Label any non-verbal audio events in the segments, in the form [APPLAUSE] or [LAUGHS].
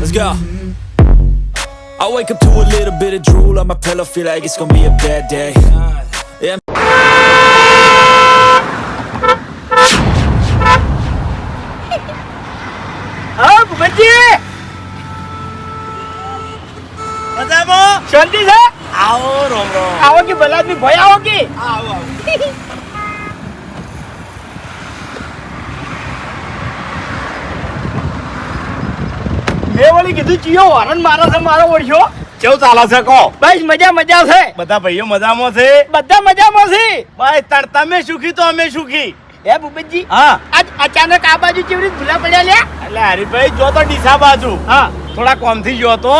Let's go. I wake up to a little bit of drool on my pillow, feel like it's gonna be a bad day. Yeah, હા ભૂપતજી મજામાં શાંતિ છે આવો રોમ રોમ આવો કે ભલા આદમી ભય આવો કે આવો આવો મેં વળી કીધું ચિયો હરણ મારો છે મારો ઓળખ્યો કેવું ચાલે છે કો બસ મજા મજા છે. બધા ભાઈઓ મજામાં છે? બધા મજામાં છે. ભાઈ તણ તમે સુખી તો અમે સુખી. એ બુબજી હા. આજ અચાનક આ બાજુ કેવી ભૂલા પડ્યા લ્યા? એટલે હરીભાઈ જો તો ડીસા બાજુ. હા. થોડા કોમથી ગયો તો.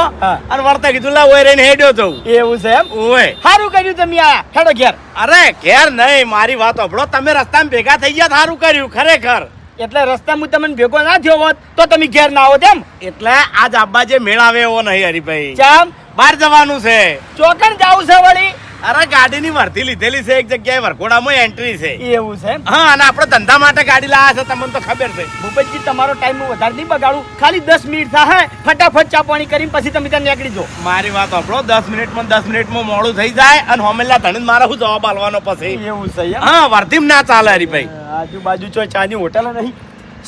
અને વર્તા કીધું લા ઓય રહીને હેડ્યો તો એવું છે એમ? ઓય. સારું કર્યું તમે આ હેડો ઘેર. અરે ઘેર નહીં મારી વાત હબળો તમે રસ્તામાં ભેગા થઈ ગયા સારું કર્યું ખરેખર. એટલે રસ્તામાં તમને ભેગો ના થયો હોત તો તમે ઘેર ના આવો તેમ એટલે આજ આબા જે મેળાવે એવો નહીં હરિભાઈ. ચામ? બહાર જવાનું છે. ચોકણ જવું છે વળી. અરે ગાડીની વર્તી લીધેલી છે એક જગ્યાએ વરઘોડામાં એન્ટ્રી છે. એવું છે હા અને આપણે ધંધા માટે ગાડી લાયા છે તમને તો ખબર છે. ભૂપતજી તમારો ટાઈમ હું વધારે નહીં બગાડું. ખાલી દસ મિનિટ થાય ફટાફટ ચા પાણી કરીને પછી તમે ત્યાં નીકળી જાઓ. મારી વાત આપડો દસ મિનિટમાં દસ મિનિટમાં મોડું થઈ જાય અને હોમેલા ધણી મારે શું જવાબ આલવાનો પછી? એવું છે હા વર્ધી ના ચાલે હરીભાઈ આજુબાજુ ચો ચાની હોટલ નહીં.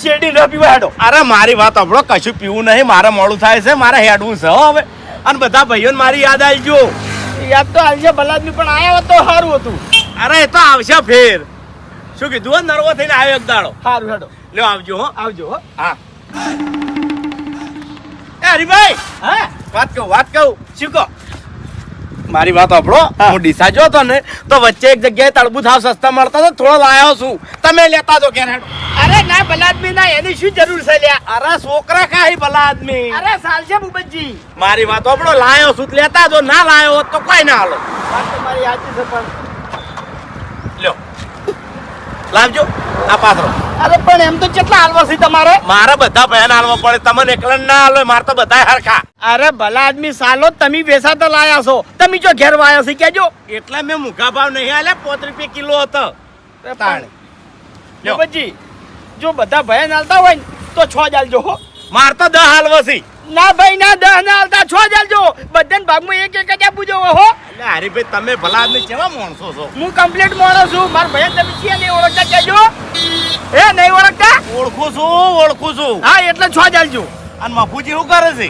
શેરડી ન પીવા હેડો. અરે મારી વાત આપણો કશું પીવું નહીં મારે મોડું થાય છે મારે હેડવું છે હો હવે. અને બધા ભાઈઓને મારી યાદ આવી જો યાદ તો આવશે ભલાદમી પણ હોત તો સારું હતું. અરે એ તો આવશે ફેર. શું કીધું? નર્વો થઈને આવ્યો એક દાડો? સારું હેડો. લ્યો આવજો હો. આવજો હો. હા. એ હરીભાઈ! હા? વાત કહું વાત કહું. શું કહો? મારી વાત આપણો હું. ડીસા જો તો ને તો વચ્ચે એક જગ્યાએ તળબુ થાવ સસ્તા મળતા તો થોડો લાયો છું. તમે લેતા જો ઘેર હેડો. અરે ના બલાદમી ના એની શું જરૂર છે લ્યા? અરે છોકરા કાંઈ ભલા આદમી અરે સાલશે ભૂપતજી મારી વાત આપણો લાયો સુત લેતા જો ના લાયો હોત તો કોઈ ના હાલો. વાત તમારી સાચી છે પણ. લ્યો. લાવજો આ પાથરો. અરે પણ એમ તો કેટલા હાલવા છે તમારે? મારે બધા બહેન હાલવા પડે તમને એકલા ના હાલો મારે તો બધા હરખા. અરે ભલા આદમી સાલો તમે વેસા તો લાયા છો. તમે જો ઘેર વાયા છે કેજો એટલે મેં મુખા ભાવ નહીં આલે પોત રૂપિયા કિલો હતો. તાણે. લ્યો. ભૂપતજી જો બધા ભય હાલતા હોય ને તો છ જ હો. માર તો દહ હાલવસી ના ભાઈ ના દહ ના હાલતા છ જ હાલજો. બધાને ભાગમાં એક એક જ આપું જોવો હો. એટલે હરીભાઈ તમે ભલા આદમી કેવા માણસો છો? હું કમ્પ્લીટ માણસ છું. માર ભય તમે છીએ નહીં ઓળખતા કેજો એ નહીં ઓળખતા? ઓળખું છું ઓળખું છું. હા એટલે છ જ હાલજો. અને મફુજી શું કરે છે?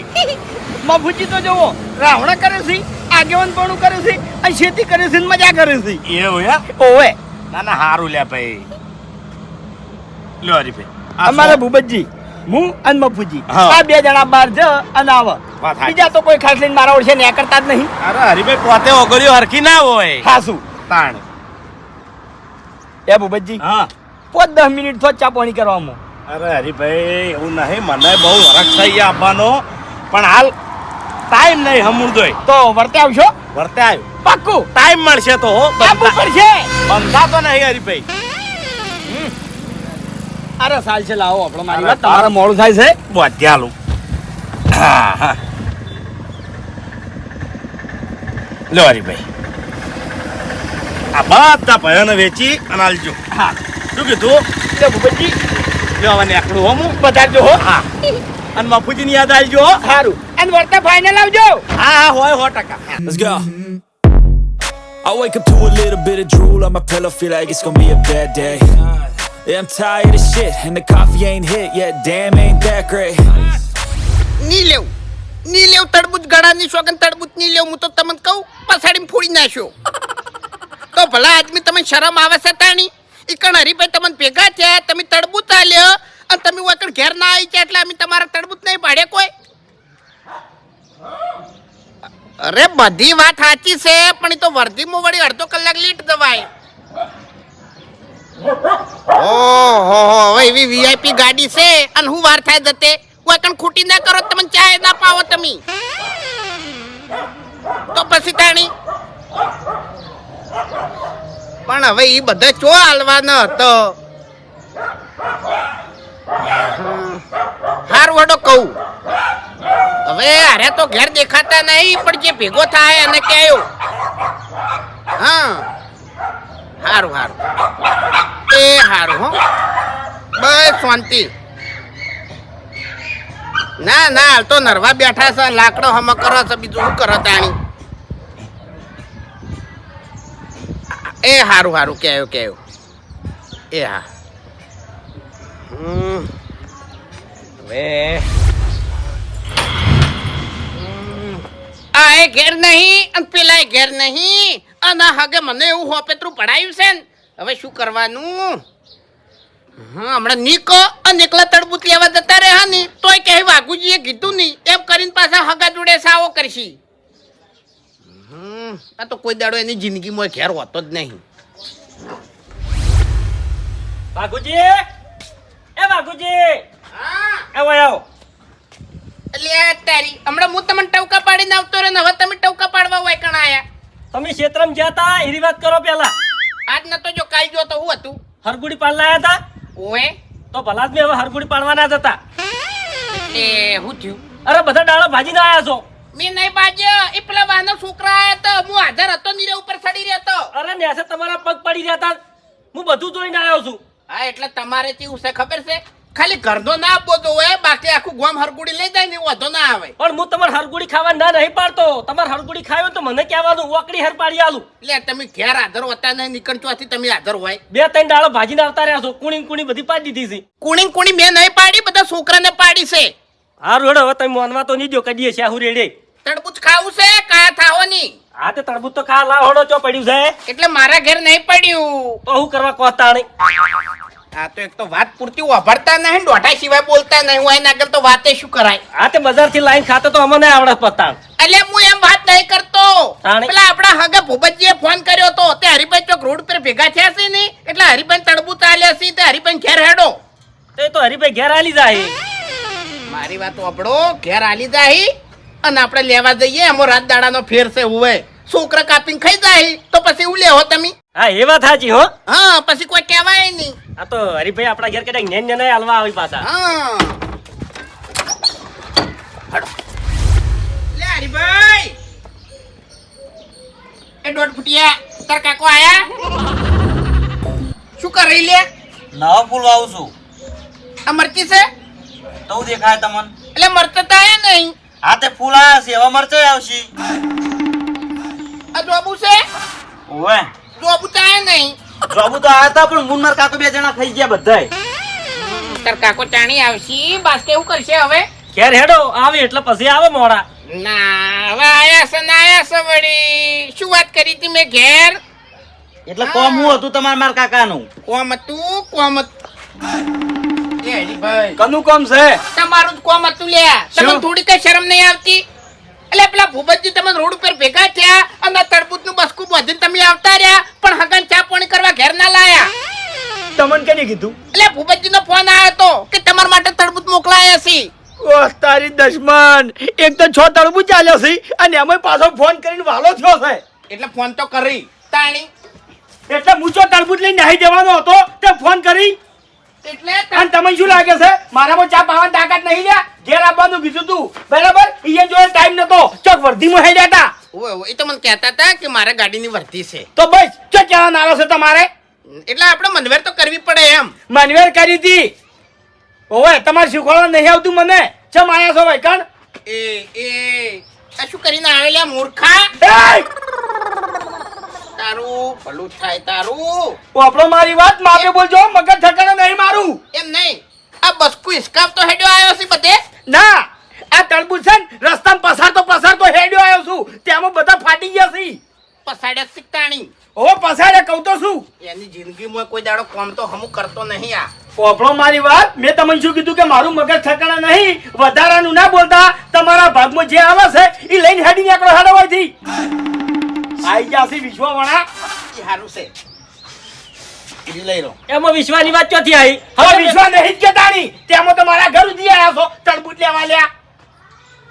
મફુજી તો જુઓ રાવણા કરે છે આગેવન પણ કરે છે અને ખેતી કરે છે મજા કરે છે. એવું હે ઓવે. ના ના હારું લે ભાઈ. અમારા ભૂપતજી હું અને મફુજી. આ બે જણા બહાર જ અને આવ. બીજા તો કોઈ ખાસ લઈને મારા ઓળશે ને કરતા જ નહીં. અરે હરીભાઈ પોતે ઓગળ્યો હરખી ના હોય. હા તાણ. એ ભૂપતજી હા. પોત દસ મિનિટ તો ચા પાણી કરવામાં અરે હરીભાઈ એવું નહીં મને બહુ હરખ થઈ આપવાનો. પણ હાલ ટાઈમ નહીં હમું જોઈ. તો વર્તે આવશો? વર્તે આવ્યો. પાક્કું? ટાઈમ મળશે તો બંધા તો નહીં હરીભાઈ અરે સાલ છે લાવો આપણો મારી વાત. તમારે મોડું થાય છે? બોધ્યાલું હા હા લો હરીભાઈ. આ બધા ભયોને વેચી અને આલજો. હા. શું કીધું? એટલે ભૂપતજી. લ્યો હવે નેકડું હો હું બતાવજો હો. હા. અને મફુજીની યાદ આવજો હો. સારું અને વર્તે ફાઇનલ આવજો. હા હા હોય હો ટકા. Let's go I wake up to a little bit of drool on my pillow, feel like it's gonna be a bad day. I'm tired of shit, and the coffee ain't hit yet. Damn, ain't that great. ની લેવું ની લેવું તડબૂચ ગળાની સોગન તડબૂચની લેવું. હું તો તમને કહું પસાડીને ફોડી નાખ્યો. તો ભલા આદમી તમે શરમ આવે છે તાણી? ઈકણ હરીભાઈ તમને ભેગા થયા તમે તડબૂચ આલ્યો અને તમે ઘેર ના આવી ગયા એટલે અમે તમારા તડબૂચ નહીં ભાડે કોઈ? અરે બધી વાત સાચી છે પણ એ તો વર્ધીમાં વળી અડધો કલાક લેટ દવાય વીઆઈપી ગાડી છે અને હું વાર થાય જતે. વકણ ખૂટી ના કરો, તમે ચાય ના પાવો તમે. તો પછી તાણી. પણ હવે એ બધા ચો હાલવાનો હતો? હાર વડો કહું. હવે અરે તો ઘેર દેખાતા નહીં, પણ જે ભેગો થાય અને કહેયો હા. હારું હારું. એ સારું હો. બસ શાંતિ. ના ના, હાલ તો નરવા બેઠા છે, લાકડો હમ કરો છે, બીજું શું કરો તાણી? એ સારું સારું કેવું કેવું એ હા. હમ. હવે હમ. આ એ ઘેર નહીં અને પેલા એ ઘેર નહીં. અને હગે મને એવું હોપેતરું પડાયું છે ને. હવે શું કરવાનું? હા હમણાં નીકો અને એકલા તડબૂત લેવા જતા રહ્યા ની. તોય કહે વાઘુજીએ કીધું નહીં એમ કરીને પાછા હગા જોડે સાવો કરશી. હમ, આ તો કોઈ દાડો એની જિંદગીમાં ઘેર હોતો જ નહીં. વાઘુજી! એ બાગુજી આવો આવો એટલે તારી હમણાં હું તમને ટવકા પાડીને આવતો રહ્યો ને હવે તમે ટવકા પાડવા હોય કણ આયા? તમે ક્ષેત્રમ ગયા તા એની વાત કરો પેલા આજ નતો જો કાલ જો તો હું હતું? હરગુડી પાડલા આયા તા ઓએ? તો ભલા જ મેં હવે હરગુડી પાડવાના જ હતા એ હું થયું? અરે બધા ડાળો ભાજીને આયા છો. મેં નહીં બાજ્યો એ પેલા વાહનો છોકરા આયા તો હું હાજર હતો નીરે ઉપર ચડી રહ્યો હતો અરે નેસે તમારા પગ પડી રહ્યા તા હું બધું જોઈને આવ્યો છું. હા એટલે તમારે કેવું છે ખબર છે? ખાલી ઘરનો ના આપવો તો હોય બાકી આખું ગોમ હરગુડી લઈ જાય ને વાંધો ના આવે. પણ હું તમારે હરગુડી ખાવા ના નહીં પાડતો. તમારે હરગુડી ખાવી તો મને કહેવાનું ઓકડી હર પાડી આલું. એટલે તમે ઘેર આધર હોતા નહીં નીકળ ચોથી તમે આધર હોય. બે ત્રણ ડાળો ભાજીને આવતા રહ્યા છો. કુણી કુણી બધી પાડી દીધી છે. કુણી કુણી મેં નહીં પાડી બધા છોકરાને પાડી છે. હા રોડ હવે તમે માનવા તો નહીં દો કદીએ છે હું રેડે. તડબૂચ ખાવું છે કાયા થાવો નહીં હા તે તરબૂચ તો ખા લા હોડો ચો પડ્યું છે. એટલે મારા ઘેર નહીં પડ્યું. તો હું કરવા કોતા નહીં આ તો એક તો વાત પૂરતી વાપરતા નહીં દોઢા સિવાય બોલતા નહીં. હું એના આગળ તો વાતે શું કરાય? આ તે બજારથી લાઈન ખાતે તો અમને આવડે પતાણ. એટલે હું એમ વાત નહીં કરતો? પેલા આપણા હગા ભૂપતજીએ ફોન કર્યો તો તે હરિભાઈ ચોક રોડ પર ભેગા થયા છે ને એટલે હરિભાઈ તડબૂચ ચાલ્યા છે તે હરિભાઈ ઘેર હેડો. તે તો હરિભાઈ ઘેર આલી જાય મારી વાત વાપડો ઘેર આલી જાય અને આપણે લેવા જઈએ. એમાં રાત દાડાનો ફેર છે હોય છોકરા કાપીને ખાઈ જાય તો પછી એવું લેવો તમે. હા એ વાત સાચી હો. હા પછી કોઈ કહેવાય નહીં. આ તો હરીભાઈ આપણા ઘેર કદાચ નેન નેન હાલવા આવી પાછા. હા. લે હરીભાઈ એ દોઢ ફૂટિયા તાર કાકો આયા? શું કરી લે? નવા ફૂલ વાવું છું. આ મરચી છે? તો દેખાય તમને? એટલે મરચા તો આયા નહીં. હા તે ફૂલ આયા છે હવે મરચાઈ આવશે. આ જોબુ છે? ઓવે. જોબુ તો આયા નહીં. જોબુ તો આયા હતા પણ મુન્નર કાકો બે જણા ખાઈ ગયા બધાય. તાર કાકો ચાણી આવશે. બસ કેવું કરશે હવે. ઘેર હેડો આવે એટલે પછી આવે મોડા. ના હવે આયા છે ના આયા છે વળી. શું વાત કરી હતી મેં ઘેર? એટલે કોમ હું હતું તમારા માર કાકાનું? કોમ હતું કોમ કનું કોમ છે? તમારું કોમ હતું લે તમને થોડી કઈ શરમ નહીં આવતી? એટલે પેલા ભૂપતજી તમે રોડ ઉપર ભેગા થયા અને આ તરબૂચનું બસકું બાંધીને તમે આવતા રહ્યા પણ હગન ચા પાણી કરવા ઘેર ના લાયા. તમને કેને કીધું? એટલે ભૂપતજીનો ફોન આવ્યો હતો કે તમારા માટે તડબૂત મોકલાયા છે. ઓહ તારી દશમન એક તો છ તડબૂત ચાલ્યો છે અને એમાં પાછો ફોન કરીને વાલો થયો છે. એટલે ફોન તો કરી. તાણી. એટલે મૂછો તડબૂત લઈને નાહી જવાનો હતો? તે ફોન કરી? એટલે અને તમને શું લાગે છે? મારામાં ચા પાવાની તાકાત નહીં લ્યા? ઘેર આવવાનું કીધું તું. બરાબર? ઈયન જોડે ટાઈમ નતો. ચોક વર્ધીમાં હેડ્યા જાતા. ઓય ઓય, એ તો મને કહેતા હતા કે મારે ગાડીની વર્ધી છે. તો બસ ચો ક્યાં આવે છે તમારે. એટલે આપણે મનવેર તો કરવી પડે એમ. મનવેર કરી હતી ઓવે તમારે શીખવાડવા નહીં આવતું મને. ચમ આયા છો ભાઈ કણ? એ એ આ શું કરીને આવેલા મૂર્ખા? તારું ભલું થાય તારું. આપણો મારી વાત માપે બોલજો મગજ ઠકાણે નહીં મારું એમ નહીં આ બસકુ ઇસ્કાપ તો હેડ્યો આવ્યો છે બધે ના આ તરબૂચ છે ને રસ્તામાં પસાર તો પસાર તો હેડ્યો આવ્યો છું ત્યાંમાં બધા ફાટી ગયા છે પસાડ્યા શીખતાણી ઓ પસાડે કહું તો શું એની જિંદગીમાં કોઈ દાડો કોમ તો હમું કરતો નહીં આ. પોપડો મારી વાત મેં તમને શું કીધું કે મારું મગજ ઠકાણા નહીં? વધારાનું ના બોલતા તમારા ભાગમાં જે આવે છે એ લઈને હેડી નીકળો હેડો હોયથી આઈ ગયા છે વિશ્વવાળા. એ સારું છે. એ લઈ લો. એમાં વિશ્વાની વાત ક્યાંથી આવી? હવે વિશ્વા નહીં જ કેતાણી તેમાં તો મારા ઘર સુધી આવ્યા છો તરબૂચ લેવા લ્યા.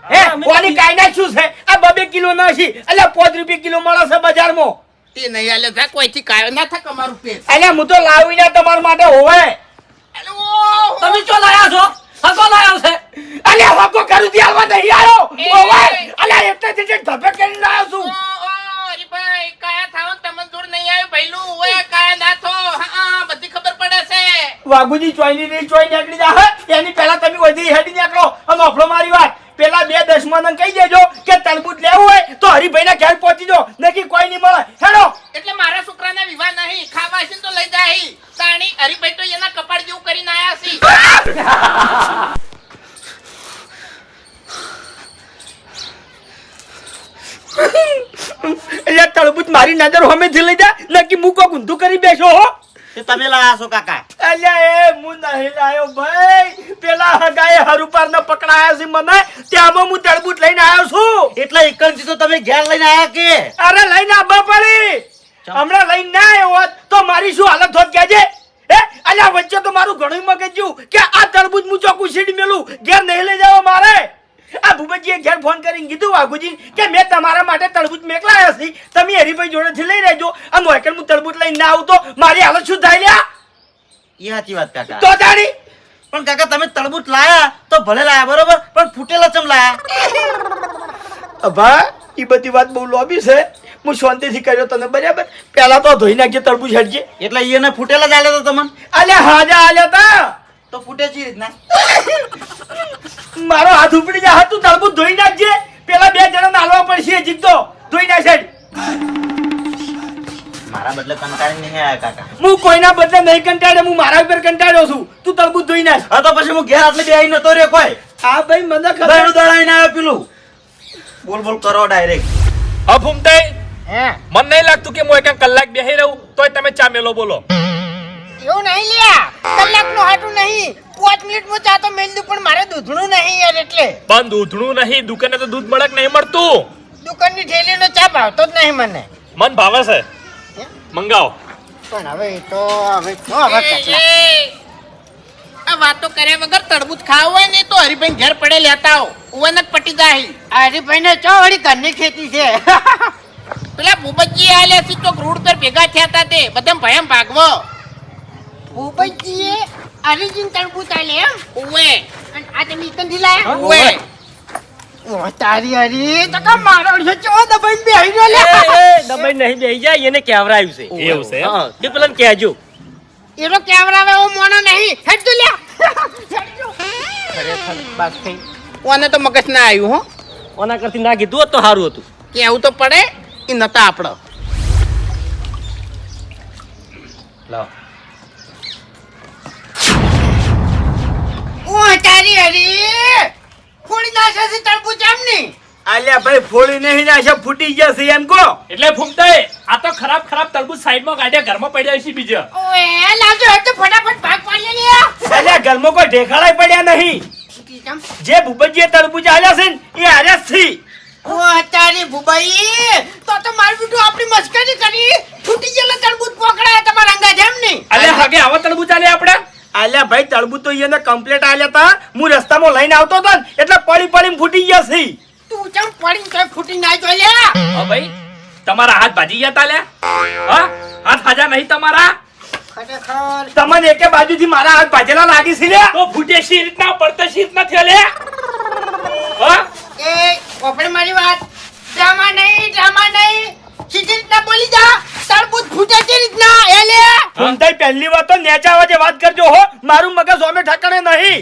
હે કોની કાયદા શું છે? આ બબે કિલો ના છે. એટલે પાંચ રૂપિયા કિલો મળે છે બજારમાં. તે નહીં આલે જા કોઈથી કાયો? ના થાય અમારું પેટ. હું તો લાવીને તમારા માટે હોવે. અલે તમે ચો લાયા છો? હકો લાયો છે. અલે હકો કરું નહીં એટલે જ ધબે કરીને છું. કાયા થાવ તમને જોર નહીં આવ્યું? ભઈલું. ઓય, કાયા ના થો. હા, બધી ખબર પડે છે. વાઘુજી ચોઈની નહીં ચોઈ નીકળી જા એની પહેલા તમે વધી હેડી નીકળો. અને ઓફળો મારી વાત. પેલા બે દસમાન કહી દેજો કે તરબૂચ લેવું હોય તો હરિભાઈના ઘેર પહોંચી જો નક્કી કોઈ નહીં મળે હેડો એટલે મારા છોકરાના વિવાહ નહીં ખાવા છે ને તો લઈ જાય. તાણી હરીભાઈ તો એના કપાળ જેવું કરીને આયા છે. એટલે તરબૂચ મારી નજર હમેથી લઈ જા નકી મૂકો ગુંધું કરી બેસો હો. તે તમે લાયા છો કાકા. અલ્યા એ હું નહીં લાયો ભાઈ. પેલા હગાએ હરુપારને પકડાયા છે મને ત્યાંમાં હું તરબૂચ લઈને આવ્યો છું. એટલે એકલથી તો તમે ઘેર લઈને આયા કે? અરે લઈને આવવા પડી. હમણાં લઈને ના આવ્યો હોત તો મારી શું હાલત હોત કહેજે હે? અલ્યા વચ્ચે તો મારું ઘણું મગજ જ્યું કે આ તરબૂજ હું ચોખ્ખું સીડ મેલું ઘેર નહીં લઈ જાવ મારે. આ ભૂપતજીએ ઘેર ફોન કરીને કીધું વાઘુજી કે મેં તમારા માટે તરબૂચ મેકલાયા છે. તમે હરીભાઈ જોડેથી લઈ રહેજો. આ મોકલ હું તરબૂચ લઈને ના આવું તો મારી હાલત શું થાય લ્યા? એ સાચી વાત કાકા. તો જાણી પણ કાકા તમે તરબૂચ લાયા તો ભલે લાયા બરોબર? પણ ફૂટેલા ચમ લાયા? અભા એ બધી વાત બહુ લોબી છે. હું શાંતિથી કર્યો તને બરાબર? પહેલાં તો ધોઈ નાખજે તરબૂજ હટજે એટલે એને ફૂટેલા જ આલ્યા તો તમને? અલ્યા હાજા આલ્યા તા! તો ફૂટે છે રીતના? મારો હાથ ઉપડી જાય તું તરબૂજ ધોઈ નાખજે. પેલા બે જણા નાલવા પડશે જીગતો ધોઈ ના સાઈડ. મારા બદલે કંટાળી નહીં આયા કાકા. હું કોઈના બદલે નહીં કંટાળે હું મારા ઉપર કંટાળ્યો છું. તું તરબૂજ ધોઈ નાખ. હા તો પછી હું ઘેર આટલે બે આઈ નતો રે કોઈ. આ ભાઈ મને ખબર દળાઈને આવ્યો પેલું. બોલ બોલ કરો ડાયરેક્ટ અફુમતાઈ મને નહીં લાગતું કે હું એક કલાક બેહી રહું તોય તમે ચા મેલો બોલો. એવું નહીં લ્યા. કલાકનું હાટું નહીં. પાંચ મિનિટમાં ચા તો મેલ દઉં પણ મારે દૂધણું નહીં યાર એટલે. પણ દૂધણું નહીં દુકાને તો દૂધ મળક નહીં મળતું. દુકાનની થેલીનો ચા ભાવતો જ નહીં મને. મન ભાવે છે. મંગાવો. પણ હવે એ તો હવે તો હવે આ વાતો કર્યા વગર તરબૂચ ખાવ હોય ને તો હરીભાઈ ઘેર પડે લેતા આવો. ઉવાનક પટી જાય હરીભાઈને ચો વળી ઘરની ખેતી છે? [LAUGHS] પેલા ભૂપતજી આલે છે તો રોડ પર ભેગા થયા હતા તે. બધા ભયમ ભાગવો. ભૂપતજીએ હરીજીન તરબૂચ આલે એમ? અને આ તમે ઈકનથી લાયા? ઉવે. ઓ તારી હરી તો કા મારો છે ચો દબાઈને બેહી ગયો લે દબાઈ નહીં બેહી જાય એને કેવરાયું છે. એવું છે? હા પેલા કહેજો. એનો કેમેરા આવે હું મોનો નહીં. હેડ તું લ્યા. ખરેખર બસ થઈ. ઓને તો મગજ ના આવ્યું હો. ઓના કરતી ના કીધું હોત તો સારું હતું. કેવું તો પડે. એ નતા આપણો. ઓ તારી હરી! ફોડી નાખે છે તરબૂચ એમ નહીં ભાઈ ફોડી નહીં નાખે ફૂટી જશે એમ કો એટલે ફૂમતાઈ આ તો ખરાબ ખરાબ તરબૂચ સાઈડમાં કાઢ્યા ઘરમાં પડ્યા છે બીજા. ઓએ લાવજો તો ફટાફટ ભાગ પાડી લે. આલ્યા ઘરમાં કોઈ ઢેખાડાય પડ્યા નહીં. જે ભૂપતજીએ તરબૂચ આલ્યા છે ને એ હાર્યા જ છે. ઓ તારી ભુબાઈ તો તો મારું બીટું આપણી મસ્કરી કરી. ફૂટી ગયેલો તરબૂચ પકડાય તમારા અંગા જેમ નહીં? અલે હગે આવો તરબૂચ આલે આપણે? આલ્યા ભાઈ તળબૂત તો એને કમ્પ્લીટ આલ્યા તા. હું રસ્તામાં લઈને આવતો હતો એટલે પડી પડીને ફૂટી ગયા છે તું ચમ પડી કઈ ફૂટી ના જો લ્યા હા ભાઈ તમારા હાથ ભાજી ગયા તા લે હા હાથ ભાજા નહીં તમારા? તમને એકે બાજુથી મારા હાથ ભાજેલા લાગી છે લ્યા તો ફૂટે શી રીતના પડતે શી રીતના થયો લે હા? એ ઓપડે મારી વાત ડ્રામા નહીં ડ્રામા નહીં. સીધી રીતના બોલી જા. તરબૂચ ફૂટે છે રીતના. એ લે. ફૂમતાઈ પહેલી વાત તો નેચા વાજે વાત કરજો હો. મારું મગજ ઓમે ઠકણે નહીં.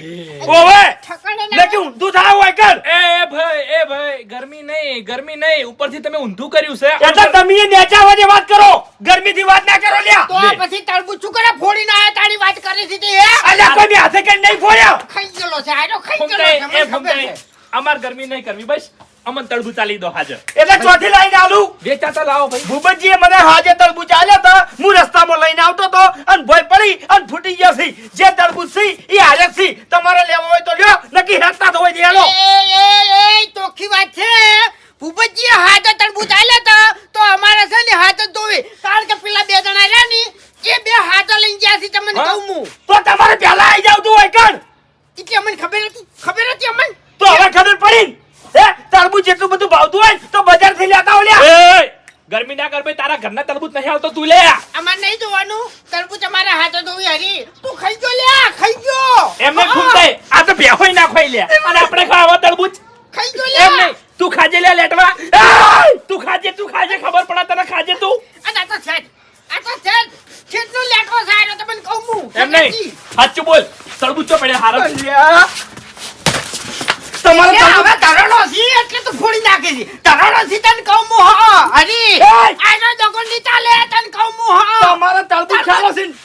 ઓવે. ઠકણે નહીં નકી ઊંધું થાય હોય કર. એ એ ભાઈ એ ભાઈ ગરમી નહીં ગરમી નહીં. ઉપરથી તમે ઊંધું કર્યું છે. એટલે તમે નેચા વાજે વાત કરો. ગરમીથી વાત ના કરો લ્યા. તો પછી તરબૂચ શું કરે? ફોડીને આયા તારી વાત કરી દીધી હે? અલ્યા કોઈ મે હાથે કઈ નહીં ફોડ્યા. ખાઈ ગયેલો છે. આનો ખાઈ ગયો છે. અમાર ગરમી નહીં કરવી બસ. અમન તળબુ ચાલી દો હાજર. એટલે ચોથી લાઈન આલું. વેચાતા લાવો ભાઈ. ભૂપતજીએ મને હાજર તરબૂચ આલ્યા હતા હું રસ્તામાં લઈને આવતો તો અને ભોય પડી અને ફૂટી ગયો છે જે તરબૂચ છે એ હાજર છે તમારે લેવા હોય તો લ્યો નકી હેરતા તો હોય દે એ એ એ ચોખ્ખી વાત છે ભૂપતજીએ હાથ તરબૂચ આલ્યા તા તો અમારે છે ને હાથ જ ધોવી કારણ કે પેલા બે જણા રહ્યા ને એ બે હાથ લઈને ગયા છે તમને હા? કહું હું તો તમારે પહેલા આવી જાવ તું હોય કણ એટલે અમને ખબર હતી ખબર હતી અમને તો હવે ખબર પડી ને? હે તરબૂચ જેટલું બધું ભાવતું હોય તો બજારથી લેતા આવો લ્યા એ ગરમી ના કર ભાઈ તારા ઘરના તરબૂચ નહીં આવતો તું લે અમારે નહીં જોવાનું તરબૂચ અમારા હાથ ધોવી હરી તું ખાઈ ગયો લ્યા ખાઈ ગયો એમને હા, ખૂમતાઈ આ તો ભેહોય નાખોય લે અને આપણે ખાવા તરબૂચ ખાઈ ગયો એમ લ્યા નહીં તું ખાજે લે લેટવા એય! તું ખાજે તું ખાજે ખબર પડે તને ખાજે તું અને આ તો છે જ. આ તો છે જ. છેટનો લેટો સારો તમને કહું હું એમ નહીં તો ફોડી નાખે છે તરાડો થી તને કહું હું હા હરી એય! આનો દગો ની ચાલે તને કહું હું હા તમારે તળબૂચ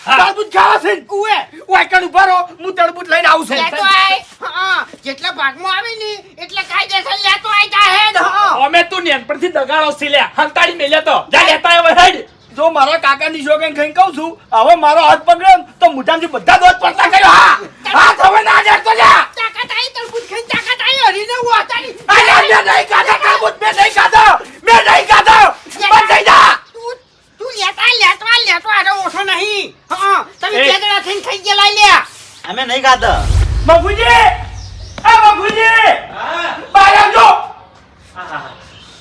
ને? ખાવા છે? ઉએ ઓય ઊભા રહો, હું તળબૂચ લઈને આવું છું. લેતો આય. હા જેટલા ભાગમાં આવે ને એટલે કાયદેસર લેતો આય જ હા. અમે તું નેનપણથી દગાડો છે લે હંતાડી મેલ્યો તો. જા લેતા આવ્યો હેડ. જો મારા કાકાની શોખીન કઈ કહું છું હવે મારો હાથ પકડ્યો ને તો મોઢામાંથી બધા દોત પડતા કર્યો. હા હા હવે ના જડતો જા. તાકાત આઈ તરબૂચ ખઈ તાકાત આઈ હરીને વાતાડી અરે મેં નહીં ખાધો તળબૂચ મેં નહીં ખાધો મેં નહીં ખાધો બંધ થઈ જા તું તું લેતા આય, લેતો આય, લેતો આય, આનો ઓછો નહીં હા તમે એ. બે જણા થઈને ખાઈ ગયેલા લ્યા અમે નહીં ખાતા બાપુજી! આ બાપુજી! બહાર આવજો!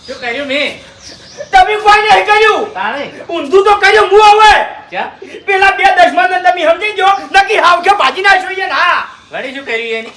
શું કર્યું મેં? તમે કોઈ નહીં કર્યું. ઊંધું તો કર્યું હું હવે. ક્યાં? પેલા બે દસમાન તમે સમજી ગયો. નક્કી હાવ કે ભાજી ના જોઈએ ને હા. વળી શું કર્યું એની?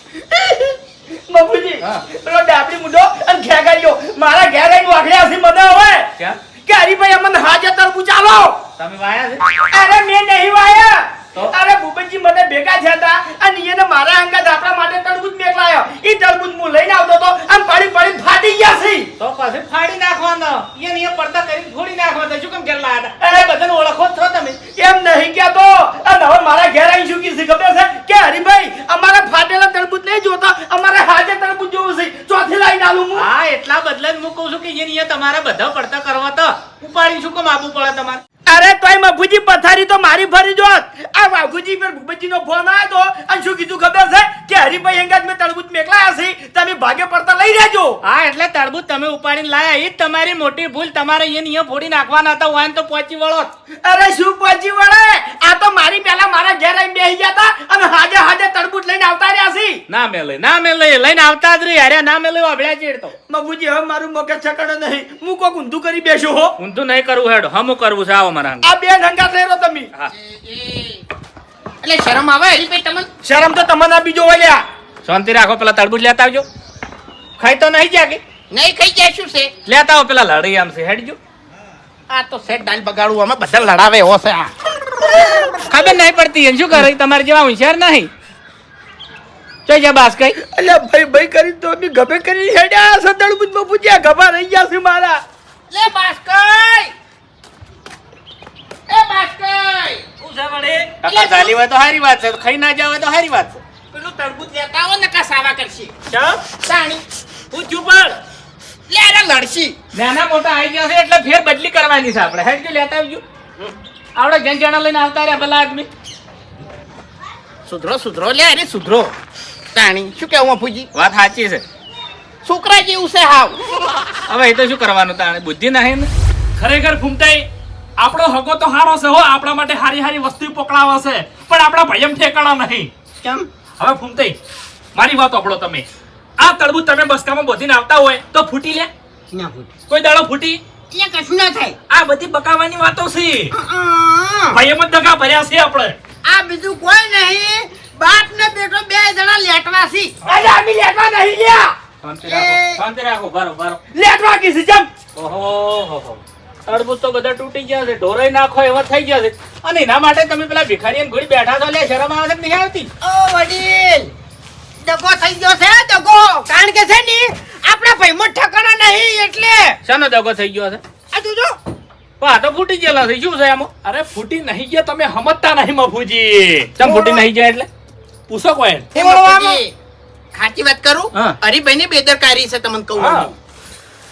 બાપુજી હા. પેલો ડાબડી મુંડો અને ઘેગાડ્યો મારા ઘેર આવીને વાઘડ્યા છે મને હવે ક્યાં કે હરીભાઈ અમને હાજર તરબૂચ આલો તમે વાયા છે અરે મેં નહીં વાયા તો? અરે ભૂપતજી મને ભેગા થયા હતા અને એને મારા અંગાત આપણા માટે તરબૂચ મેકલાયો ઈ તરબૂચ હું લઈને આવતો તો આમ પડી પડી ફાટી ગયા છે તો પછી ફાડી નાખવાનો એ ને એ પડતા કરીને ફોડી નાખવા તો શું કેમ ઘેર લાયા હતા અરે બધાને ઓળખો જ છો તમે એમ નહીં કહેતો અને હવે મારા ઘેર આવીને શું કીધું ખબર છે કે હરીભાઈ અમારે ફાટેલા તરબૂચ નહીં જોતા અમારે હાજર તરબૂચ જોવું છે ચોથી લાઈન આલું હું હા એટલા બદલે જ હું કહું છું કે એ ને એ તમારા બધા પડતા કરવા તો ઉપાડી શું કેમ આપવું પડે તમારે અરે તોય મફુજી પથારી તો મારી ફરી જોત આ વાઘુજી પર ભૂપતજી નો ફોન આવ્યો તો અને શું કીધું ખબર છે? કે હરિભાઈ અંગાત મેં તરબૂચ મેકલાયા છે. તમે ભાગે પડતા લઈ રહેજો. હા એટલે તરબૂચ તમે ઉપાડીને લાયા. એ જ તમારી મોટી ભૂલ. તમારે એ નિયમ ફોડી નાખવાના હતા. હોય તો પહોંચી વળો અરે શું પહોંચી વળે? આ તો મારી પહેલા મારા ઘેર આવીને બેસી ગયા હતા અને હાજે હાજે તરબૂચ લઈને આવતા ના મેલે ના મેલે લઈને આવતા જ રહી. અરે ના મેલે વાભળ્યા ચેડ તો. હવે મારું મગજ છકડો નહીં. હું કોક ઊંધું કરી બેસ્યો હો. ઊંધું નહીં કરવું હેડો. હમ કરવું છે આવો મારા આ બે ઢંગા થઈ રહ્યો તમે એટલે શરમ આવે? હરીભાઈ તમને? શરમ તો તમને બીજો વળ્યા શાંતિ રાખો પેલા તરબૂચ લેતા આવજો. ખાઈ તો નહીં જાગે? નહીં ખાઈ જાય શું છે? લેતા આવો પેલા લડી આમ છે. હેડજો આ તો સેટ દાલ બગાડવું અમે બધા લડાવે હોશે છે આ. ખબર નહીં પડતી એમ શું કરે? તમારે જેવા હોશિયાર નહીં. ચોઈ જા બાસ કઈ અલ્યા ભાઈ ભાઈ કરી તો અમે ગભે કરી હેડ્યા બુજ તરબૂચ પૂજ્યા ગભા રહી ગયા છે મારા. લે બાસ્કઈ. એ બાસ્કઈ. કાકા ચાલી હોય તો હારી વાત છે. ખાઈ ના જાવ તો હારી વાત છે. પેલું તરબૂચ લેતા આવો ને સાવા કરશી. ચમ? સાણી હું ચૂપ લે અરે લડશી. નાના મોટા આવી ગયા છે એટલે ફેર બદલી કરવાની છે આપણે. હેડજો લેતા આવજો. આવડે જણ જણા લઈને આવતા રહ્યા ભલા આદમી. સુધરો સુધરો. લે અરે સુધરો. તાણી. શું કેવું ફૂજી વાત સાચી છે. છોકરા જેવું છે હાવ. હવે એ તો શું કરવાનું તાણે? બુદ્ધિ નહીં ને? ખરેખર ફૂમતાઈ આપણો હગો તો હારો છે હો આપણા માટે હારી હારી વસ્તુ પકડાવા છે પણ આપણા ભયમ ઠેકાણા નહીં. કેમ? હવે ફૂમતાઈ મારી વાત આપણો તમે. આ તળબુ તમે બસકામાં બોધીને આવતા હોય તો ફૂટી લે. ના ફૂટી? કોઈ દાડો ફૂટી? એટલે કશું ના થાય. આ બધી બકાવાની વાતો છે. ભયમ જ દગા ભર્યા છે આપણે. આ બીજું કોઈ નહીં. બાપ ને બેટો બે જણા લેટવાસી અરે અમે લેટવા નહીં ગયા. શાંતિ રાખો શાંતિ રાખો બારો બારો લેટવા કી છે ઓહો હો હો. તરબૂચ તો બધા તૂટી ગયા છે ઢોરાઈ નાખો એવા થઈ ગયા છે. અને એના માટે તમે પેલા ભિખારી ઘોડી બેઠા છો લે શરમ આવે છે નહીં આવતી? ઓ વડીલ. દગો થઈ ગયો છે દગો કારણ કે છે ને આપણા ભાઈમાં ઠકાણા નહીં એટલે. શાનો દગો થઈ ગયો છે? આ તું જો. આ તો ફૂટી ગયેલા છે શું છે એમાં અરે ફૂટી નહીં ગયા તમે સમજતા નહીં મફુજી. ચમ ફૂટી નહીં ગયા એટલે? પૂછો કોઈ એ સાચી વાત કરું. હરીભાઈ ની બેદરકારી છે તમને કહું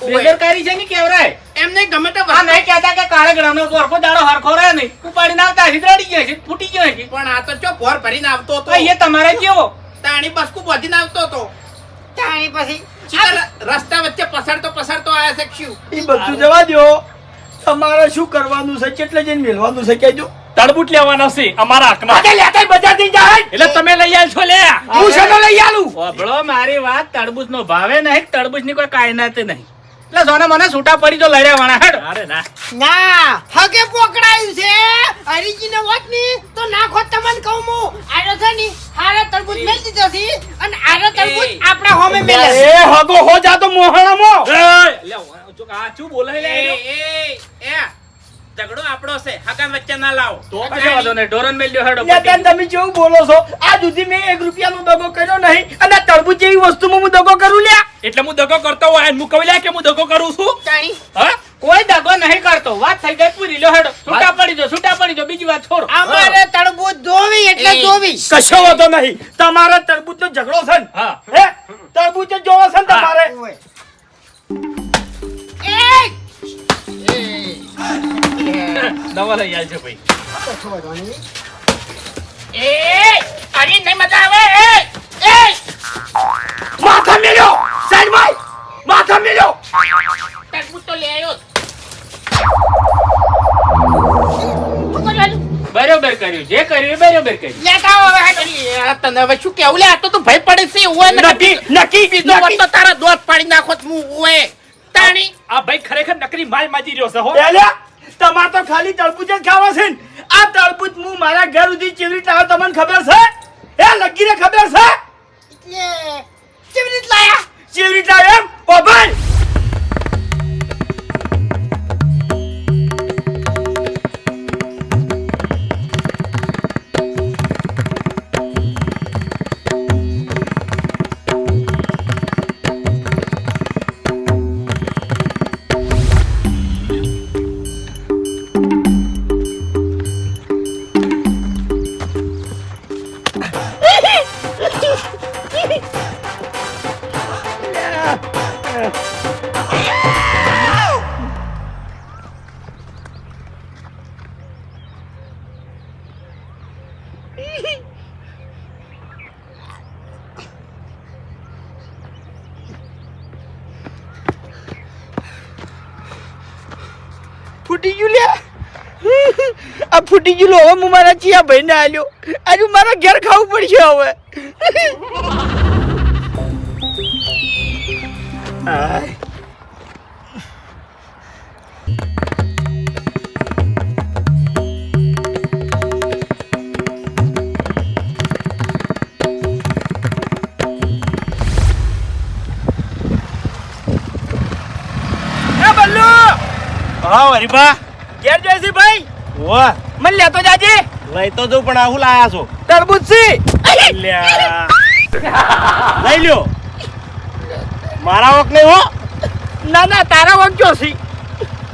બેદરકારી છે ને કેવરાય? એમને ગમે તો આ નહીં કહેતા કે કાળે ગ્રામનો ગોરખો દાડો હરખો રહે નહીં. ઉપાડીને આવતા હિદરાડી ગયા છે ફૂટી ગયો છે પણ આ તો ચો ભોર ભરીને આવતો હતો. તો એ તમારે કેવો? તાણી બસકું બોધીને આવતો હતો. તાણી પછી રસ્તા વચ્ચે પસારતો પસારતો આયા છે શું? એ બધું જવા દો તમારે શું કરવાનું છે? કેટલે જઈને મેળવાનું છે? કહેજો. તળબૂચ લેવાના છે અમારા હાથમાં. આજે બજારથી જાય. એટલે તમે લઈ આવશો લે. હું શેનો લઈ આલું. ઓબળો મારી વાત તરબૂચ નો ભાવે નહીં તરબૂચની કોઈ કાયનાત નહીં. એટલે સોને મને છૂટા પડી તો લડ્યા વાણા હેડ. અરે ના. ના હકે પોકડાયું છે. હરીજી ને વોટની તો નાખો તમને કહું હું. આરો છે ની હારે તરબૂચ મેલ દીધો છે અને આરો તરબૂચ આપણા હોમે મેલે એ હગો હો જા તો મોહણમો એ, લે, આ શું બોલાય લે એ. ઝઘડો આપણો છે. હગા વચ્ચે ના લાવો. તો કશો વાંધો નહીં. ઢોરણ મેલ હેડો લે તમે કેવું બોલો છો આ સુધી મેં એક રૂપિયાનો દગો કર્યો નહીં અને તરબૂચ જેવી વસ્તુમાં હું દગો કરું લ્યા? એટલે હું દગો કરતો હોય હું કહું લ્યા કે હું દગો કરું છું? હા? કોઈ દગો નહીં કરતો. વાત થઈ ગઈ પૂરી. લો હેડો. છૂટા પડી જો છૂટા પડી જો. બીજી વાત છોડો. અમારે તરબૂચ જોવી એટલે. જોવી. કશો વાંધો નહીં. તમારે તરબૂચનો ઝઘડો છે ને? હે. તરબૂચ જ જોવો છે ને તમારે? દવા લઈ આવજો ભાઈ. અરે નહીં મજા આવે એ એ. માથા મેલ્યો સાઈડમાં માથા મેલ્યો. તરબૂચ તો લે આવ્યો બરોબર કર્યું જે કર્યું બરોબર કર્યું. લેતા હવે તને હવે શું કેવું લે? આ તો તું ભય પડે છે ઓય ને નક્કી નક્કી બીજો તો તારા દોત પાડી નાખો તો હું ઓય તાણી. આ ભાઈ ખરેખર નકરી માલ માજી રહ્યો છે હો. તમારે તો ખાલી તરબૂચ જ ખાવા છે ને. આ તરબૂચ હું મારા ઘર સુધી ચીવડી લાવ્યો તમને ખબર છે? એ લગીને ખબર છે? એટલે કેવી રીત લાયા? ચીવડી લાયા એમ? ઓ ભાઈ! આ ફૂટી ગયું હવે હું મારા ચિયા ભાઈને આલ્યો આજુ મારા ઘેર ખાવું પડશે હવે આય. એ બલ્લુ હા હરીબા ઘેર જઈશી ભાઈ વાહ મને લેતો જાજે. લઈ તો જઉં પણ આવું લાયા છો? તરબૂચ સી. લઈ લ્યો. મારા વખ નહીં હો. ના ના તારા વાંચો સી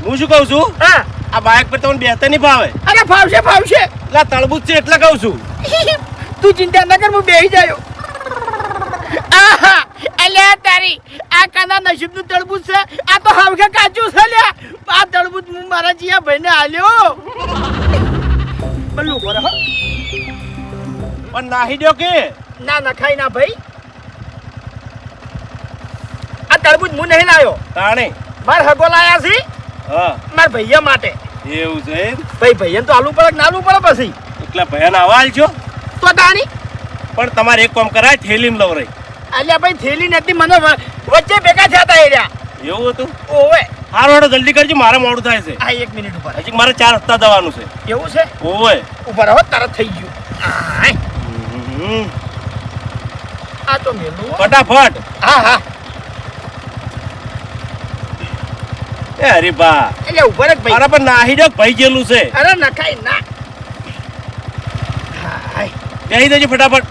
હું શું કહું છું? હા. આ બાઇક પર તમને બેસતા નહીં ફાવે અરે ફાવશે ફાવશે. લા આ તળબૂચ છે એટલે કહું છું. તું ચિંતા ન કર હું બેહી જાયો. આહા અલ્યા તારી આ કાના નસીબનું તળબૂચ છે. આ તો હાવખે કાચું છે લ્યા. આ તળબૂચ હું મારા જીયા ભાઈને આલ્યો. બલ્લુ બોરે હો. પણ નાહી દો કે? ના ના ખાઈ ના ભાઈ. આ તરબૂજ હું નહીં લાયો. તાણે? માર હગો લાયા છે હા. માર ભૈયા માટે. એવું છે ભાઈ ભૈયા તો આલુ પડે ના આલુ પડે પછી? એટલે ભૈયા ના આવાલ છો તો તાણી. પણ તમારે એક કામ કરાય થેલીમાં લવ રહી અલ્યા ભાઈ થેલી નથી મને વચ્ચે ભેગા થયા તા એ એવું હતું? ઓવે. હારો હારો જલ્દી કરજો મારે મોડું થાય છે. આ એક મિનિટ ઉપર હજી મારે ચાર રસ્તા જવાનું છે. એવું છે? ઉપર તરત થઈ ગયું. આ તો મેલું ફટાફટ. હા હા. એ હરીબા એટલે ઉપર જ ભાઈ. નાહી દો ભાઈ ગયેલું છે. અરે નખાય ના. બેહી દેજો ફટાફટ.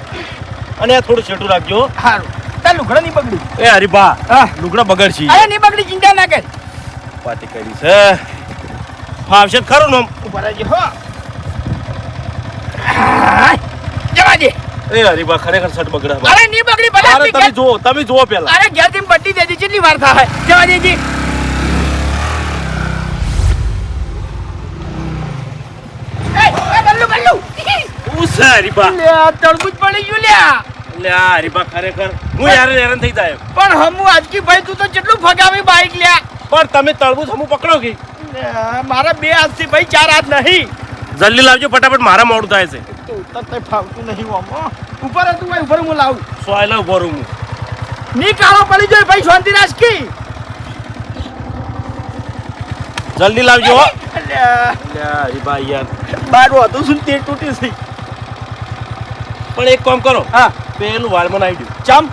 અને આ થોડું છેટું રાખજો હારું. તાર લુગડા નહીં બગડ્યું એ બા હા. લુગડા બગડશી. અરે નહીં બગડી ચિંતા ના કર. પાટી કરી છે. ફાવશે ખરું ને આમ? ઉપર જ હો. જવા દે. એ હરીબા ખરેખર શર્ટ બગડા અરે ની બગડી ભલા અરે તમે જો તમે જો પેલા અરે ઘેરથી બટ્ટી દેજે કેટલી વાર થાય. જવા દેજી. હરીબા લ્યા, તરબૂચ પડી ગયું લ્યા લે આ હરીબા ખરેખર. હું યાર હેરાન થઈ જાય. પણ હમુ આજકી ભાઈ તું તો કેટલું ફગાવી બાઈક લ્યા પણ તમે તળબૂચ હમું પકડો કે? મારા બે હાથથી ભાઈ ચાર હાથ નહીં. જલ્દી લાવજો ફટાફટ મારા મોડું થાય છે. તો ઉતર ફાવતું નહીં ઓમો ઉપર હતું ભાઈ ઉપર હું લાવું. સો આયલા ઊભો રહું હું. ની પડી જાય ભાઈ શાંતિ રાજકી જલ્દી લાવજો હો. લે યાર. બારું હતું શું તે તૂટી છે? પણ એક કામ કરો હા. પેલું વાળમાં આવી ગયું ચમ?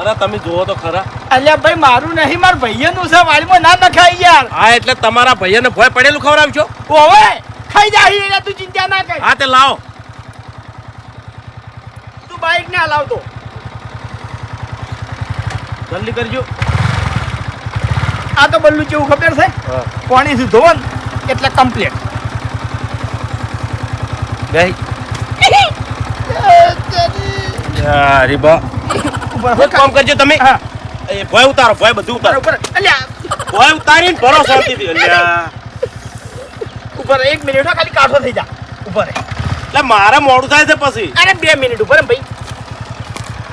અરે તમે જુઓ તો ખરા. અલ્યા ભાઈ મારું નહીં માર ભાઈઓનું છે વાળીમાં ના નખાય યાર. હા એટલે તમારા ભાઈને ભોય પડેલું ખવડાવશો ઓવે ખાઈ જાય એટલે તું ચિંતા ના કર. હા તે લાવો. તું બાઈક ના લાવતો જલ્દી કરજો. આ તો બલ્લુ કેવું ખબર છે? પાણી થી ધોવન એટલે કમ્પ્લીટ બે બા કામ કરજો તમે. એ ભોય ઉતારો ભય બધું ઉતારો. ઉપર અલ્યા. ભોય ઉતારીને ભરો શાંતિથી અલ્યા. ઉપર એક મિનિટ ખાલી કાઢો થઈ જા. ઉપર એટલે મારે મોડું થાય છે પછી. અરે બે મિનિટ ઉપર ભાઈ.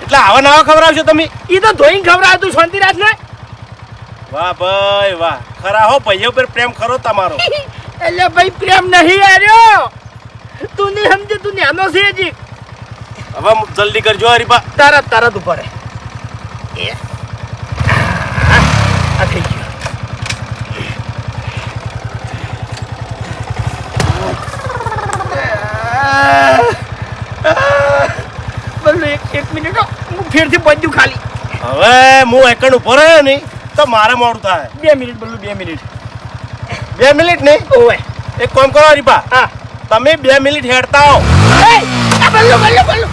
એટલે આવા નવા ખવડાવશો તમે? ઈ તો ધોઈને ખવડાવ તું શાંતિ રાખ ને વાહ ભાઈ વાહ. ખરા હો ભાઈઓ પર પ્રેમ ખરો તમારો. [LAUGHS] એટલે ભાઈ પ્રેમ નહીં આર્યો તું નહીં સમજે તું નાનો છે હજી. હવે જલ્દી કરજો હરીપા તરત તરત ઉપર એ? આ થઈ ગયું. એક મિનિટ હું. ફેરથી પહોંચ્યું ખાલી. હવે હું એકણ ઊભો રહ્યો નહીં તો મારે મોડું થાય. બે મિનિટ બોલું બે મિનિટ. બે મિનિટ નહીં? ઓવે. એક કામ કરો હરીબા હા. તમે બે મિનિટ હેડતા આવો. બલ્લુ બલ્લુ બલ્લુ.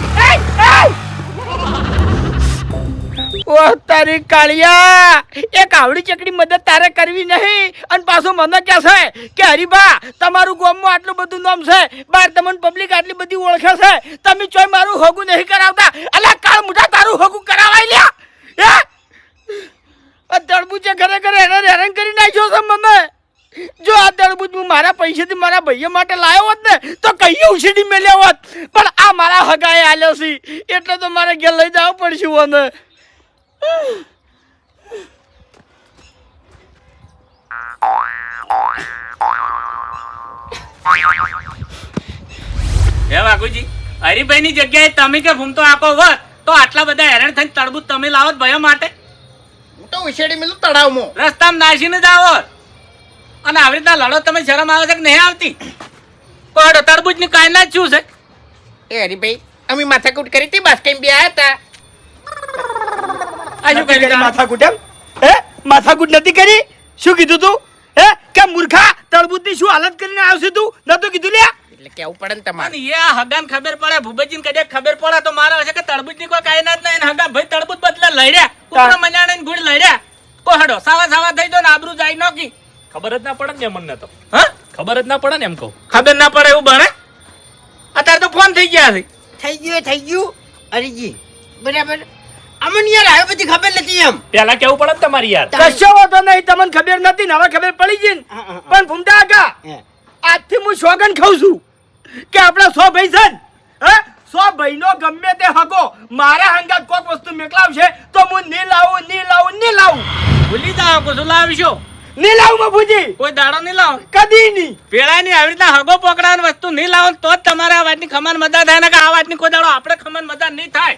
ઓહ, તારી કાળિયા. એક આવડી ચકડી મદદ તારે કરવી નહીં. અને પાછો મને કહે છે કે, હરીબા, તમારું ગામમાં આટલું બધું નામ છે, બાર તમને પબ્લિક આટલી બધી ઓળખે છે. તમે ચોય મારું હગું નહીં કરાવતા. અલા, કાળ મુઠા તારું હગું કરાવાય લ્યા. હે? આ તરબૂચે ખરેખર હેરાન હેરાન કરી નાખ્યો છે મને. જો આ દળબુજ હું મારા પૈસેથી મારા ભાઈઓ માટે લાવ્યો હોત ને, તો કહીએ ઉછીડી મેલ્યો હોત. પણ આ મારા હગાએ આલ્યો છે. એટલે તો મારે ઘેર લઈ જવું પડશે મને. હે હરિભાઈ ની જગ્યાએ તમે કે ભૂમતો આપો વર તો આટલા બધા હેરાન થઈને તરબૂચ તમે લાવો ભયો માટે. હું તો ઉછેડી મેલું તળાવમાં. રસ્તામાં નાસીને જ આવો. અને આવી રીતના લડો તમે શરમ આવે છે કે નહીં આવતી? કોડો તરબૂચની કાંઈ ના જ શું છે? એ હરીભાઈ અમે માથાકૂટ કરી હતી બસ કેમ બે આયા હતા. આ શું કરી માથાકૂટ એમ? હે? માથાકૂટ નથી કરી? શું કીધું તું? હે? કે મૂર્ખા તરબૂચની શું હાલત કરીને આવશે તું? નતું કીધું લ્યા? એટલે કેવું પડે ને તમારે? એ આ હગાન ખબર પડે ભૂપતજીને કદાચ ખબર પડે તો મારા હશે કે તરબૂચ કોઈ કાંઈ ના જ નહીં હગા ભાઈ તરબૂચ બદલે લડ્યા. ઉપર મજાણે ને ગુડ લડ્યા. કો હડો સાવા સાવા થઈ જો ને આબરૂ જાય નોકી ખબર જ ના પડે ને મને તો. હા? ખબર જ ના પડે ને એમ કહું. ખબર ના પડે એવું બને? અત્યારે તો ફોન થઈ ગયા છે. થઈ ગયું થઈ ગયું. અરેજી બરાબર? અમને યાર હવે બધી ખબર નથી એમ. પેલા કેવું પડે તમારી યાર? કશો વાંધો નહીં તમને ખબર નથી ને હવે ખબર પડી ગઈ ને. પણ આગા આજથી હું સોગન ખાઉં છું કે આપણા સો ભાઈ છે ને, હે? સો ભાઈનો ગમે તે હગો મારા હંગાત કોઈક વસ્તુ મેકલાવશે તો હું નહીં લાવું નહીં લાવું નહીં લાવું. ભૂલી જાઓ કશું લાવશો નહીં લાવું બાપુજી. કોઈ દાડો નહીં લાવો. કદી નહીં. પેલા ની આવી રીતના હગો પકડાવાની વસ્તુ નહીં લાવો તો જ તમારે આ વાતની ખમાન મજા થાય ને કે આ વાતની કોઈ દાડો આપણે ખમાન મજા નહીં થાય.